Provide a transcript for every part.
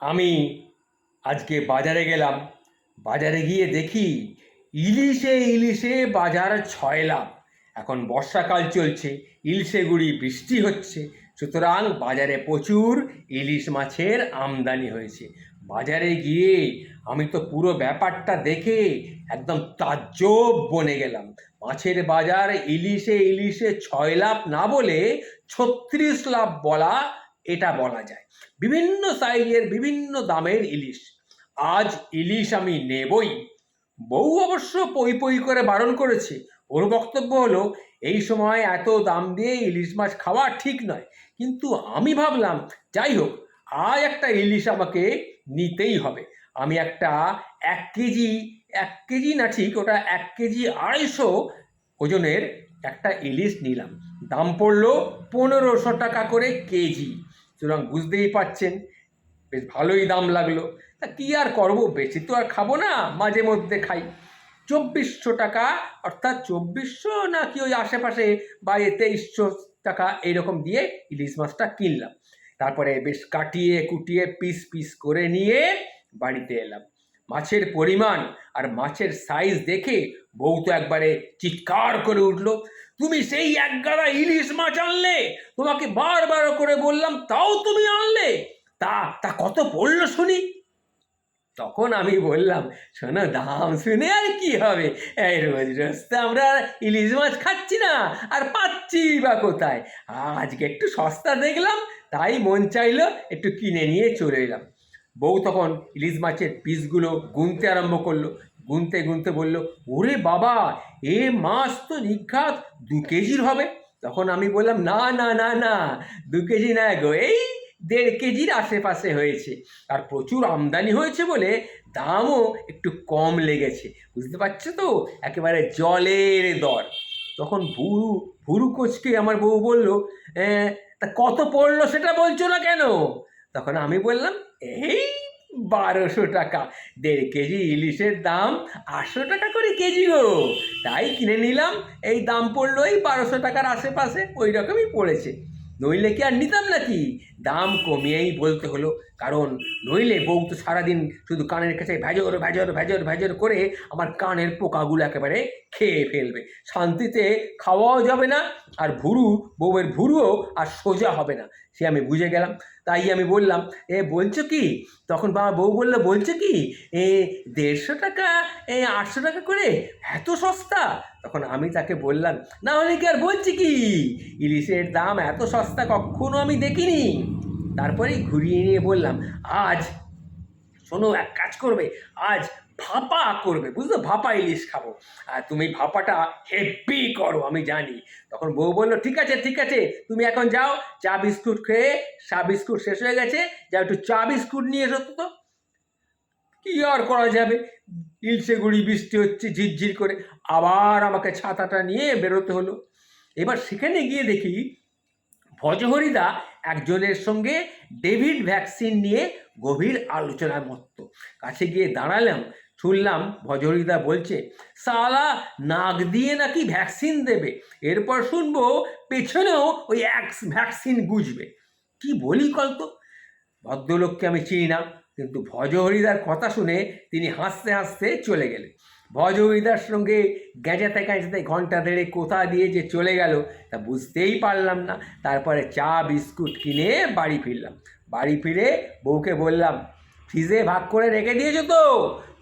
আমি আজকে বাজারে গেলাম। বাজারে গিয়ে দেখি ইলিশে ইলিশে বাজার ছয় লাভ এখন বর্ষাকাল চলছে, ইলিশে গুড়ি বৃষ্টি হচ্ছে। সুতরাং বাজারে প্রচুর ইলিশ মাছের আমদানি হয়েছে। বাজারে গিয়ে আমি তো পুরো ব্যাপারটা দেখে একদম তাজ্জব বনে গেলাম। মাছের বাজার ইলিশে ইলিশে ছয় লাভ না বলে ছত্রিশ লাভ বলা এটা বলা যায়। বিভিন্ন সাইজের, বিভিন্ন দামের ইলিশ। আজ ইলিশ আমি নেবই। বউ অবশ্য পই পই করে বারণ করেছে। ওর বক্তব্য হলো, এই সময় এত দাম দিয়ে ইলিশ মাছ খাওয়া ঠিক নয়। কিন্তু আমি ভাবলাম, যাই হোক, আজ একটা ইলিশ আমাকে নিতেই হবে। আমি একটা এক কেজি এক কেজি না ঠিক, ওটা এক কেজি আড়াইশো ওজনের একটা ইলিশ নিলাম। দাম পড়ল পনেরোশো টাকা করে কেজি। সুতরাং বুঝতেই পাচ্ছেন বেশ ভালোই দাম লাগল। তা কী আর করব? বেশি তো আর খাব না, মাঝে মধ্যে খাই। চব্বিশশো টাকা, অর্থাৎ চব্বিশশো না কি ওই আশেপাশে বা এ তেইশশো টাকা এইরকম দিয়ে ইলিশ মাছটা কিনলাম। তারপরে বেশ কাটিয়ে কুটিয়ে পিস পিস করে নিয়ে বাড়িতে এলাম। মাছের পরিমাণ আর মাছের সাইজ দেখে বউ তো একবারে চিৎকার করে উঠল, তুমি সেই এক গাদা ইলিশ মাছ আনলে? তোমাকে বারবার করে বললাম, তাও তুমি আনলে? তা তা কত পড়ল শুনি? তখন আমি বললাম, শোনো, দাম শুনে আর কি হবে? এই রোজ রোজ তো আমরা ইলিশ মাছ খাচ্ছি না, আর পাচ্ছি বা কোথায়? আজকে একটু সস্তা দেখলাম, তাই মন চাইলো একটু কিনে নিয়ে চলে এলাম। বউ তখন ইলিশ মাছের পিসগুলো গুনতে আরম্ভ করল গুনতে গুনতে বলল ওরে বাবা এ মাছ তো নিঘাত দু কেজির হবে। তখন আমি বললাম না না না না দু কেজি না গো এই দেড় কেজির আশেপাশে হয়েছে। আর প্রচুর আমদানি হয়েছে বলে দামও একটু কম লেগেছে বুঝতে পারছ তো? একেবারে জলের দর। তখন ভুরু ভুরু কোচকে আমার বউ বলল "এ, তা কত পড়ল সেটা বলছো না কেন? তখন আমি বললাম, এই বারোশো টাকা, দেড় কেজি ইলিশের দাম আটশো টাকা করে কেজি গো। তাই কিনে নিলাম, এই দাম পড়ল এই বারোশো টাকার আশেপাশে, ওই রকমই পড়েছে। নইলে কি আর নিতাম নাকি? দাম কমিয়েই বলতে হলো, কারণ নইলে বউ তো সারাদিন শুধু কানের কাছে ভেজর ভেজর ভেজর ভেজর করে আমার কানের পোকাগুলো একেবারে খেয়ে ফেলবে। শান্তিতে খাওয়াও যাবে না, আর ভুরু, বউয়ের ভুরুও আর সোজা হবে না। সে আমি বুঝে গেলাম। তাই আমি বললাম, এ বলছো কি? তখন বাবা বউ বলল, বলছো কি? এ দেড়শো টাকা, এ আটশো টাকা করে? এত সস্তা? তখন আমি তাকে বললাম, না হলে কি আর বলছি কি? ইলিশের দাম এত সস্তা কখনো আমি দেখিনি। তারপরেই ঘুরিয়ে নিয়ে বললাম, আজ শোনো, এক কাজ করবে, আজ ভাপা করবে, বুঝলো? ভাপা ইলিশ খাব। আর তুমি ভাপাটা হেভি করো, আমি জানি। তখন বউ বলল, ঠিক আছে ঠিক আছে, তুমি এখন যাও, চা বিস্কুট খেয়ে, চা বিস্কুট শেষ হয়ে গেছে, যাও একটু চা বিস্কুট নিয়ে এসো তো। কি আর করা যাবে? ইলসে গুড়ি, বৃষ্টি হচ্ছে, ঝিরঝির করে, আবার আমাকে ছাতাটা নিয়ে বেরোতে হলো। এবার সেখানে গিয়ে দেখি, ভজহরিদা একজনের সঙ্গে ডেভিড ভ্যাকসিন নিয়ে গভীর আলোচনার মতো কাছে গিয়ে দাঁড়ালাম, শুনলাম ভজহরিদা বলছে, সালা, নাক দিয়ে নাকি ভ্যাকসিন দেবে? এরপর শুনব পেছনেও ওই এক ভ্যাকসিন গুজবে। কি বলি কলতো? ভদ্রলোককে আমি চিনি না, কিন্তু ভজহরিদার কথা শুনে তিনি হাসতে হাসতে চলে গেলেন। ভজহরিদার সঙ্গে গেঁজাতে গেঁজাতে ঘণ্টা দেড়ে কোথা দিয়ে যে চলে গেল, তা বুঝতেই পারলাম না। তারপরে চা, বিস্কুট কিনে বাড়ি ফিরলাম। বাড়ি ফিরে বউকে বললাম, ফ্রিজে ভাগ করে রেখে দিয়েছ তো?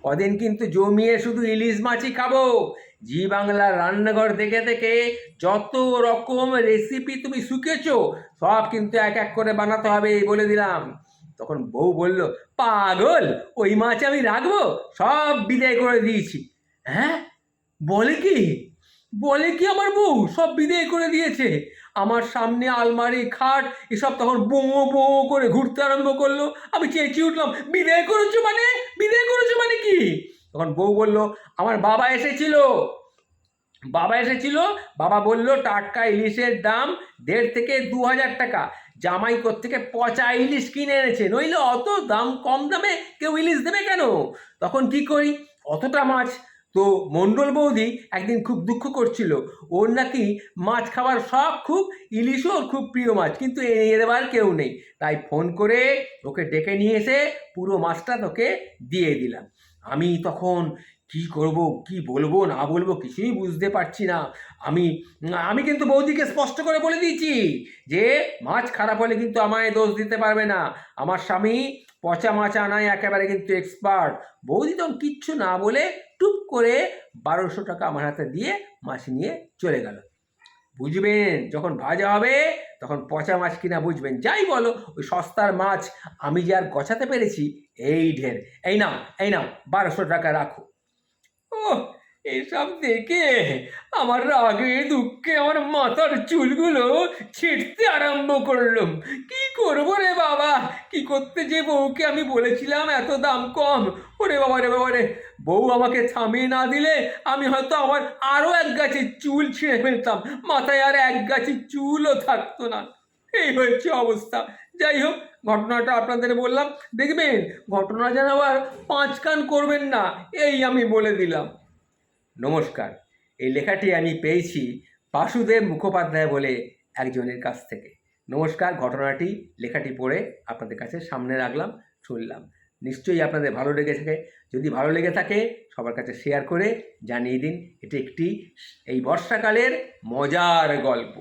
কদিন কিন্তু জমিয়ে শুধু ইলিশ মাছই খাব। জি বাংলার রান্নাঘর থেকে থেকে যত রকম রেসিপি তুমি শিখেছো, সব কিন্তু এক এক করে বানাতে হবে বলে দিলাম। তখন বউ বলল, পাগল, ওই মাছ আমি রাখব, সব বিদায় করে দিয়েছি। হ্যাঁ? বলে কি? বলে কি আমার বউ? সব বিদায় করে দিয়েছে। আমার সামনে আলমারি, খাট, এসব তখন বোঁ বোঁ করে ঘুরতে আরম্ভ করল। আমি চেঁচিয়ে উঠলাম, বিদায় করেছ মানে? বিদায় করেছ মানে কি? তখন বউ বলল, আমার বাবা এসেছিল। বাবা এসেছিল। বাবা বলল, টাটকা ইলিশের দাম দেড় থেকে দু হাজার টাকা। জামাই থেকে পচা ইলিশ কিনে এনেছে। নইলে অত দাম কম দামে কেউ ইলিশ দেবে কেন? তখন কি করি? অতটা মাছ তো মণ্ডল বৌদি একদিন খুব দুঃখ করছিল। ওর নাকি মাছ খাবার সব খুব ইলিশ ওর খুব প্রিয় মাছ, কিন্তু এনে দেবার কেউ নেই। তাই ফোন করে ওকে ডেকে নিয়ে এসে পুরো মাছটা তোকে দিয়ে দিলাম। আমি তখন কি করব, কি বলব, না বলব কিছুই বুঝতে পারছি না। আমি আমি কিন্তু বৌদিকে স্পষ্ট করে বলে দিয়েছি যে, মাছ খারাপ হলে কিন্তু আমায় দোষ দিতে পারবে না। আমার স্বামী পচা মাছ আনায় একেবারে কিন্তু এক্সপার্ট বৌদি তখন কিচ্ছু না বলে টুপ করে বারোশো টাকা আমার হাতে দিয়ে মাছ নিয়ে চলে গেল। বুঝবেন, যখন ভাজা হবে, তখন পচা মাছ কিনা বুঝবেন। যাই বলো, ওই সস্তার মাছ আমি যে আর গছাতে পেরেছি, এই ঢের। এই নাও এই নাও, বারোশো টাকা রাখো। ও এসব দেখে আমার রাগে দুঃখে আমার মাথার চুলগুলো ছিঁড়তে আরম্ভ করলাম। কি করব রে বাবা? কি করতে যে বউকে আমি বলেছিলাম এত দাম কম? ওরে বাবা রে বাবা রে, বউ আমাকে থামিয়ে না দিলে আমি হয়তো আমার আরও এক গাছের চুল ছিঁড়ে ফেলতাম। মাথায় আর এক গাছের চুলও থাকতো না। এই হয়েছে অবস্থা। যাই হোক, ঘটনাটা আপনাদের বললাম। দেখবেন, ঘটনা যেন আবার পাঁচ কান করবেন না, এই আমি বলে দিলাম। নমস্কার, এই লেখাটি আমি পেয়েছি বাসুদেব মুখোপাধ্যায় বলে একজনের কাছ থেকে। নমস্কার, ঘটনাটি, লেখাটি পড়ে আপনাদের কাছে সামনে রাখলাম শুনলাম নিশ্চয়ই আপনাদের ভালো লেগে থাকে। যদি ভালো লেগে থাকে, সবার কাছে শেয়ার করে জানিয়ে দিন। এটি একটি এই বর্ষাকালের মজার গল্প।